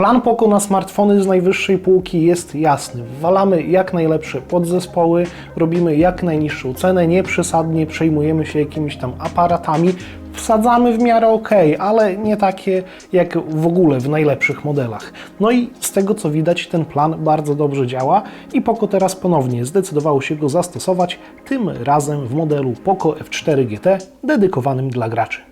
Plan Poco na smartfony z najwyższej półki jest jasny. Wwalamy jak najlepsze podzespoły, robimy jak najniższą cenę, nie przesadnie przejmujemy się jakimiś tam aparatami. Wsadzamy w miarę ok, ale nie takie jak w ogóle w najlepszych modelach. No i z tego co widać, ten plan bardzo dobrze działa i Poco teraz ponownie zdecydowało się go zastosować, tym razem w modelu Poco F4 GT dedykowanym dla graczy.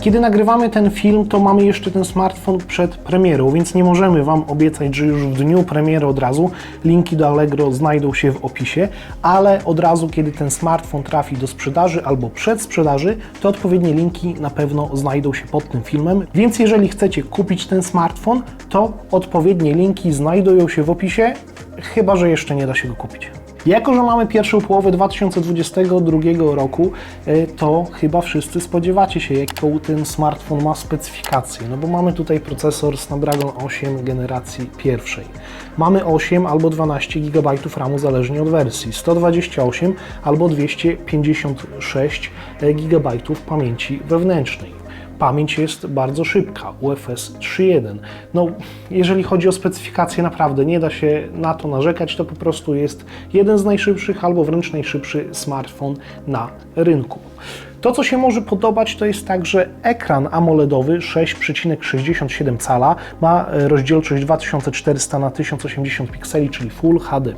Kiedy nagrywamy ten film, to mamy jeszcze ten smartfon przed premierą, więc nie możemy Wam obiecać, że już w dniu premiery od razu linki do Allegro znajdą się w opisie, ale od razu, kiedy ten smartfon trafi do sprzedaży albo przed sprzedaży, to odpowiednie linki na pewno znajdą się pod tym filmem. Więc jeżeli chcecie kupić ten smartfon, to odpowiednie linki znajdują się w opisie, chyba że jeszcze nie da się go kupić. Jako, że mamy pierwszą połowę 2022 roku, e, to chyba wszyscy spodziewacie się, jaką ten smartfon ma specyfikację. No bo mamy tutaj procesor Snapdragon 8 generacji pierwszej. Mamy 8 albo 12 GB RAMu zależnie od wersji, 128 albo 256 GB pamięci wewnętrznej. Pamięć jest bardzo szybka, UFS 3.1. No, jeżeli chodzi o specyfikację, naprawdę nie da się na to narzekać, to po prostu jest jeden z najszybszych albo wręcz najszybszy smartfon na rynku. To, co się może podobać, to jest także ekran AMOLEDowy 6,67 cala, ma e, rozdzielczość 2400 na 1080 pikseli, czyli Full HD+,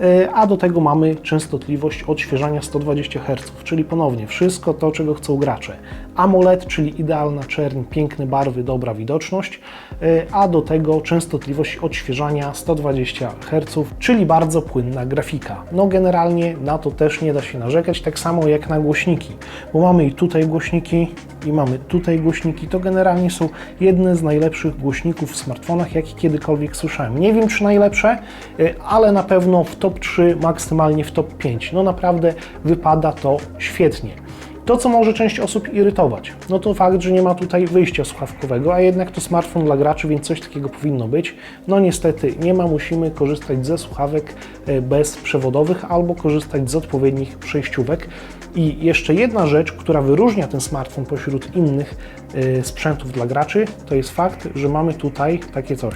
e, a do tego mamy częstotliwość odświeżania 120 Hz, czyli ponownie wszystko to, czego chcą gracze. AMOLED, czyli idealna czerń, piękne barwy, dobra widoczność, e, a do tego częstotliwość odświeżania 120 Hz, czyli bardzo płynna grafika. No generalnie na to też nie da się narzekać, tak samo jak na głośniki, bo mamy i tutaj głośniki i mamy tutaj głośniki, to generalnie są jedne z najlepszych głośników w smartfonach, jakie kiedykolwiek słyszałem. Nie wiem czy najlepsze, y, ale na pewno w top 3, maksymalnie w top 5. No naprawdę wypada to świetnie. To, co może część osób irytować, no to fakt, że nie ma tutaj wyjścia słuchawkowego, a jednak to smartfon dla graczy, więc coś takiego powinno być. No niestety nie ma, musimy korzystać ze słuchawek e, bezprzewodowych albo korzystać z odpowiednich przejściówek. I jeszcze jedna rzecz, która wyróżnia ten smartfon pośród innych e, sprzętów dla graczy, to jest fakt, że mamy tutaj takie coś.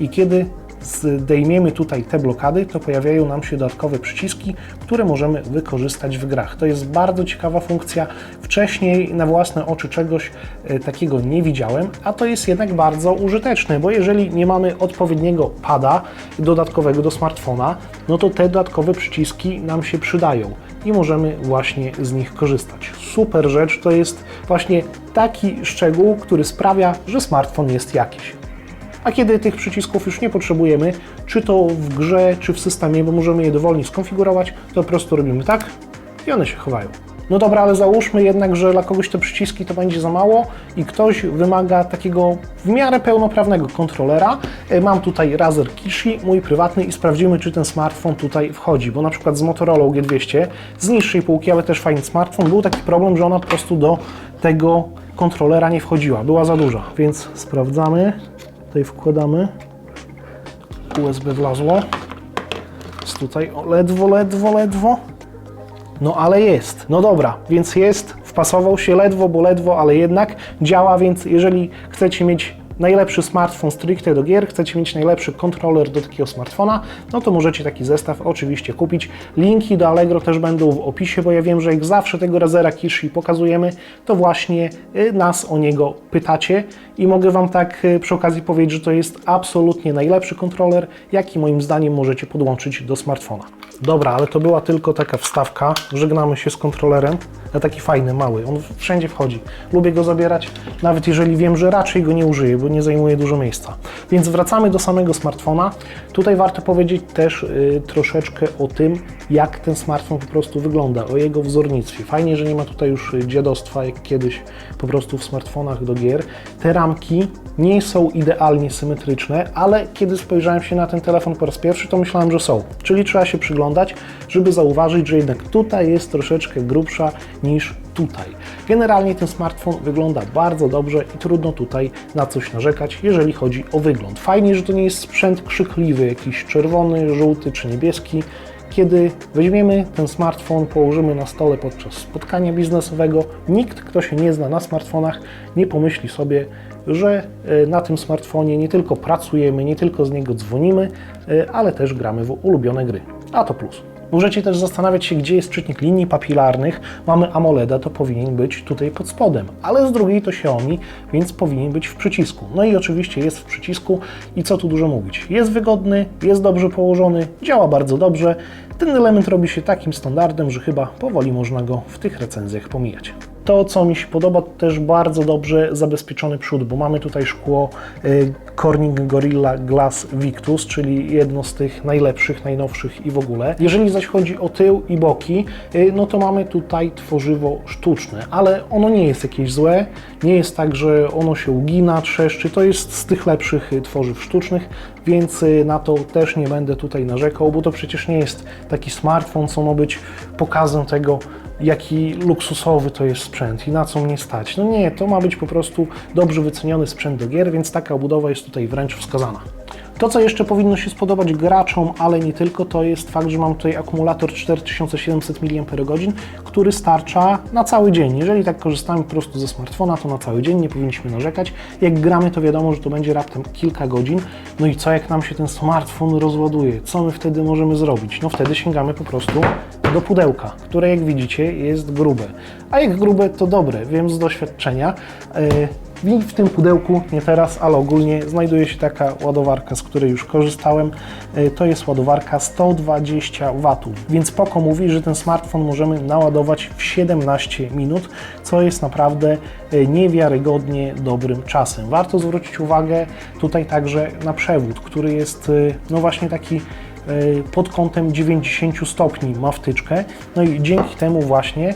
I kiedy zdejmiemy tutaj te blokady, to pojawiają nam się dodatkowe przyciski, które możemy wykorzystać w grach. To jest bardzo ciekawa funkcja. Wcześniej na własne oczy czegoś e, takiego nie widziałem, a to jest jednak bardzo użyteczne, bo jeżeli nie mamy odpowiedniego pada dodatkowego do smartfona, no to te dodatkowe przyciski nam się przydają i możemy właśnie z nich korzystać. Super rzecz to jest właśnie taki szczegół, który sprawia, że smartfon jest jakiś. A kiedy tych przycisków już nie potrzebujemy, czy to w grze, czy w systemie, bo możemy je dowolnie skonfigurować, to po prostu robimy tak i one się chowają. No dobra, ale załóżmy jednak, że dla kogoś te przyciski to będzie za mało i ktoś wymaga takiego w miarę pełnoprawnego kontrolera. E, Mam tutaj Razer Kishi, mój prywatny i sprawdzimy, czy ten smartfon tutaj wchodzi, bo na przykład z Motorola G200, z niższej półki, ale też fajny smartfon, był taki problem, że ona po prostu do tego kontrolera nie wchodziła, była za duża, więc sprawdzamy. Tutaj wkładamy. USB wlazło. Jest tutaj o, ledwo, ledwo, ledwo. No ale jest. No dobra, więc jest. Wpasował się ledwo, bo ledwo, ale jednak działa, więc jeżeli chcecie mieć najlepszy smartfon stricte do gier, chcecie mieć najlepszy kontroler do takiego smartfona, no to możecie taki zestaw oczywiście kupić. Linki do Allegro też będą w opisie, bo ja wiem, że jak zawsze tego Razera Kishi pokazujemy, to właśnie y, nas o niego pytacie i mogę Wam tak y, przy okazji powiedzieć, że to jest absolutnie najlepszy kontroler, jaki moim zdaniem możecie podłączyć do smartfona. Dobra, ale to była tylko taka wstawka. Żegnamy się z kontrolerem. Ja taki fajny, mały. On wszędzie wchodzi. Lubię go zabierać, nawet jeżeli wiem, że raczej go nie użyję, bo nie zajmuje dużo miejsca. Więc wracamy do samego smartfona. Tutaj warto powiedzieć też y, troszeczkę o tym, jak ten smartfon po prostu wygląda, o jego wzornictwie. Fajnie, że nie ma tutaj już y, dziadostwa, jak kiedyś po prostu w smartfonach do gier. Te ramki nie są idealnie symetryczne, ale kiedy spojrzałem się na ten telefon po raz pierwszy, to myślałem, że są. Czyli trzeba się przyglądać, żeby zauważyć, że jednak tutaj jest troszeczkę grubsza niż tutaj. Generalnie ten smartfon wygląda bardzo dobrze i trudno tutaj na coś narzekać, jeżeli chodzi o wygląd. Fajnie, że to nie jest sprzęt krzykliwy, jakiś czerwony, żółty czy niebieski. kiedy weźmiemy ten smartfon, położymy na stole podczas spotkania biznesowego, nikt, kto się nie zna na smartfonach, nie pomyśli sobie, że e, na tym smartfonie nie tylko pracujemy, nie tylko z niego dzwonimy, e, ale też gramy w ulubione gry. A to plus. Możecie też zastanawiać się, gdzie jest czytnik linii papilarnych. Mamy AMOLEDa, to powinien być tutaj pod spodem, ale z drugiej to Xiaomi, więc powinien być w przycisku. No i oczywiście jest w przycisku i co tu dużo mówić. Jest wygodny, jest dobrze położony, działa bardzo dobrze. Ten element robi się takim standardem, że chyba powoli można go w tych recenzjach pomijać. To, co mi się podoba, to też bardzo dobrze zabezpieczony przód, bo mamy tutaj szkło y, Corning Gorilla Glass Victus, czyli jedno z tych najlepszych, najnowszych i w ogóle. Jeżeli zaś chodzi o tył i boki, y, no to mamy tutaj tworzywo sztuczne, ale ono nie jest jakieś złe, nie jest tak, że ono się ugina, trzeszczy, to jest z tych lepszych y, tworzyw sztucznych, więc na to też nie będę tutaj narzekał, bo to przecież nie jest taki smartfon, co ma być pokazem tego, jaki luksusowy to jest sprzęt i na co mnie stać. No nie, to ma być po prostu dobrze wyceniony sprzęt do gier, więc taka obudowa jest tutaj wręcz wskazana. To, co jeszcze powinno się spodobać graczom, ale nie tylko, to jest fakt, że mam tutaj akumulator 4700 mAh, który starcza na cały dzień. Jeżeli tak korzystamy po prostu ze smartfona, to na cały dzień nie powinniśmy narzekać. Jak gramy, to wiadomo, że to będzie raptem kilka godzin. No i co, jak nam się ten smartfon rozładuje? Co my wtedy możemy zrobić? No wtedy sięgamy po prostu do pudełka, które jak widzicie jest grube. A jak grube, to dobre, wiem z doświadczenia. Yy, w tym pudełku, nie teraz, ale ogólnie znajduje się taka ładowarka, z której już korzystałem. E, To jest ładowarka 120 W, więc Poco mówi, że ten smartfon możemy naładować w 17 minut, co jest naprawdę e, niewiarygodnie dobrym czasem. Warto zwrócić uwagę tutaj także na przewód, który jest e, no właśnie taki pod kątem 90 stopni ma wtyczkę, no i dzięki temu właśnie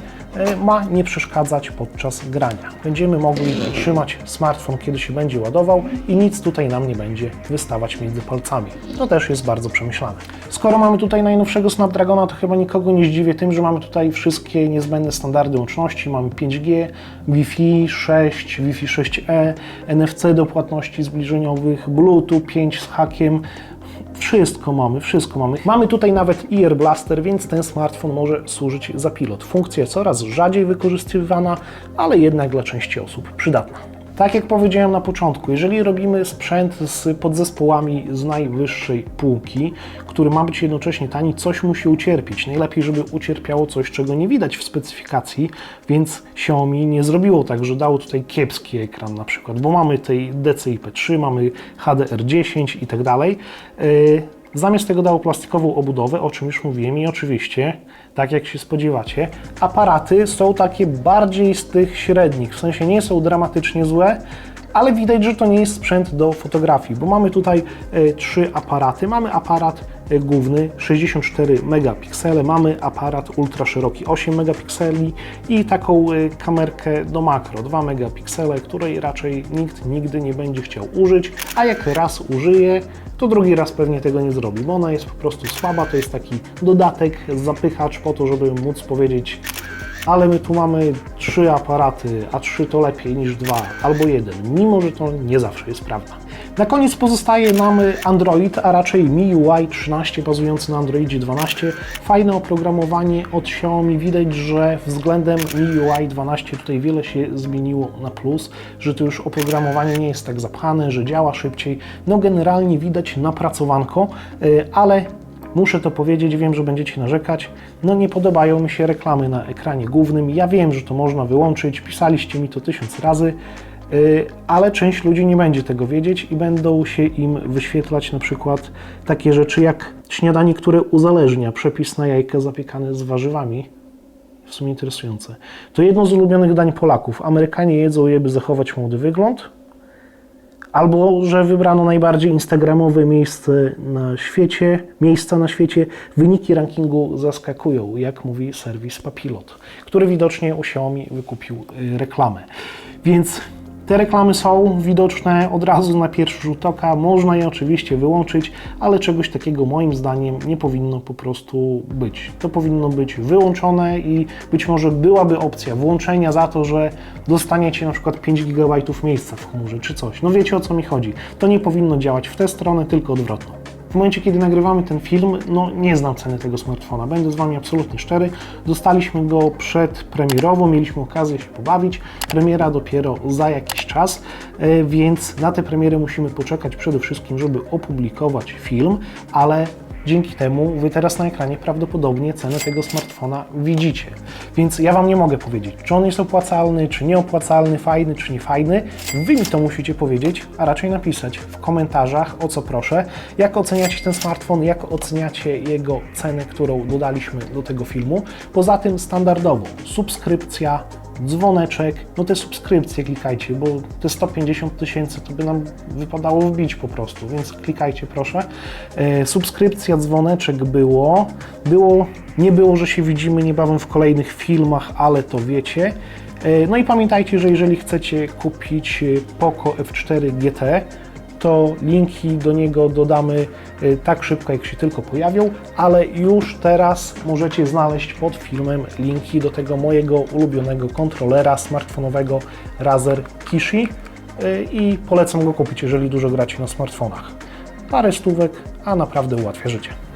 ma nie przeszkadzać podczas grania. Będziemy mogli trzymać smartfon, kiedy się będzie ładował i nic tutaj nam nie będzie wystawać między palcami. To też jest bardzo przemyślane. Skoro mamy tutaj najnowszego Snapdragona, to chyba nikogo nie zdziwię tym, że mamy tutaj wszystkie niezbędne standardy łączności. Mamy 5G, Wi-Fi 6, Wi-Fi 6E, NFC do płatności zbliżeniowych, Bluetooth 5 z hakiem, wszystko mamy, wszystko mamy. Mamy tutaj nawet Ear Blaster, więc ten smartfon może służyć za pilot. Funkcja coraz rzadziej wykorzystywana, ale jednak dla części osób przydatna. Tak jak powiedziałem na początku, jeżeli robimy sprzęt z podzespołami z najwyższej półki, który ma być jednocześnie tani, coś musi ucierpieć. Najlepiej, żeby ucierpiało coś, czego nie widać w specyfikacji, więc Xiaomi nie zrobiło tak, że dało tutaj kiepski ekran na przykład, bo mamy tej DCI-P3, mamy HDR10 i tak dalej. Zamiast tego dało plastikową obudowę, o czym już mówiłem i oczywiście, tak jak się spodziewacie, aparaty są takie bardziej z tych średnich, w sensie nie są dramatycznie złe, ale widać, że to nie jest sprzęt do fotografii, bo mamy tutaj e, trzy aparaty. Mamy aparat e, główny 64 megapiksele, mamy aparat ultra szeroki 8 megapikseli i taką e, kamerkę do makro 2 megapiksele, której raczej nikt nigdy nie będzie chciał użyć, a jak raz użyje, to drugi raz pewnie tego nie zrobi, bo ona jest po prostu słaba, to jest taki dodatek, zapychacz po to, żeby móc powiedzieć ale my tu mamy trzy aparaty, a trzy to lepiej niż dwa albo jeden, mimo że to nie zawsze jest prawda. Na koniec pozostaje nam Android, a raczej MIUI 13 bazujący na Androidzie 12. Fajne oprogramowanie od Xiaomi. Widać, że względem MIUI 12 tutaj wiele się zmieniło na plus, że to już oprogramowanie nie jest tak zapchane, że działa szybciej. No generalnie widać napracowanko, y, ale Muszę to powiedzieć, wiem, że będziecie narzekać. No nie podobają mi się reklamy na ekranie głównym. Ja wiem, że to można wyłączyć, pisaliście mi to tysiąc razy, yy, ale część ludzi nie będzie tego wiedzieć i będą się im wyświetlać na przykład takie rzeczy jak śniadanie, które uzależnia przepis na jajka zapiekane z warzywami. W sumie interesujące. To jedno z ulubionych dań Polaków. Amerykanie jedzą je, by zachować młody wygląd. Albo, że wybrano najbardziej instagramowe miejsce na świecie, miejsca na świecie. Wyniki rankingu zaskakują, jak mówi serwis Papilot, który widocznie Xiaomi wykupił y, reklamę. Więc te reklamy są widoczne od razu na pierwszy rzut oka. Można je oczywiście wyłączyć, ale czegoś takiego moim zdaniem nie powinno po prostu być. To powinno być wyłączone i być może byłaby opcja włączenia za to, że dostaniecie na przykład 5 GB miejsca w chmurze czy coś. No wiecie o co mi chodzi. To nie powinno działać w tę stronę, tylko odwrotną. W momencie, kiedy nagrywamy ten film, no nie znam ceny tego smartfona. Będę z Wami absolutnie szczery. Dostaliśmy go przedpremierowo, mieliśmy okazję się pobawić. Premiera dopiero za jakiś czas, e, więc na tę premierę musimy poczekać przede wszystkim, żeby opublikować film, ale Dzięki temu Wy teraz na ekranie prawdopodobnie cenę tego smartfona widzicie. Więc ja Wam nie mogę powiedzieć, czy on jest opłacalny, czy nieopłacalny, fajny, czy niefajny. Wy mi to musicie powiedzieć, a raczej napisać w komentarzach, o co proszę, jak oceniacie ten smartfon, jak oceniacie jego cenę, którą dodaliśmy do tego filmu. Poza tym standardowo subskrypcja, dzwoneczek, no te subskrypcje klikajcie, bo te 150 tysięcy to by nam wypadało wbić po prostu, więc klikajcie proszę. E, subskrypcja, dzwoneczek było, było, nie było, że się widzimy niebawem w kolejnych filmach, ale to wiecie. E, no i pamiętajcie, że jeżeli chcecie kupić e, Poco F4 GT, to linki do niego dodamy y, tak szybko, jak się tylko pojawią, ale już teraz możecie znaleźć pod filmem linki do tego mojego ulubionego kontrolera smartfonowego Razer Kishi y, i polecam go kupić, jeżeli dużo gracie na smartfonach. Parę stówek, a naprawdę ułatwia życie.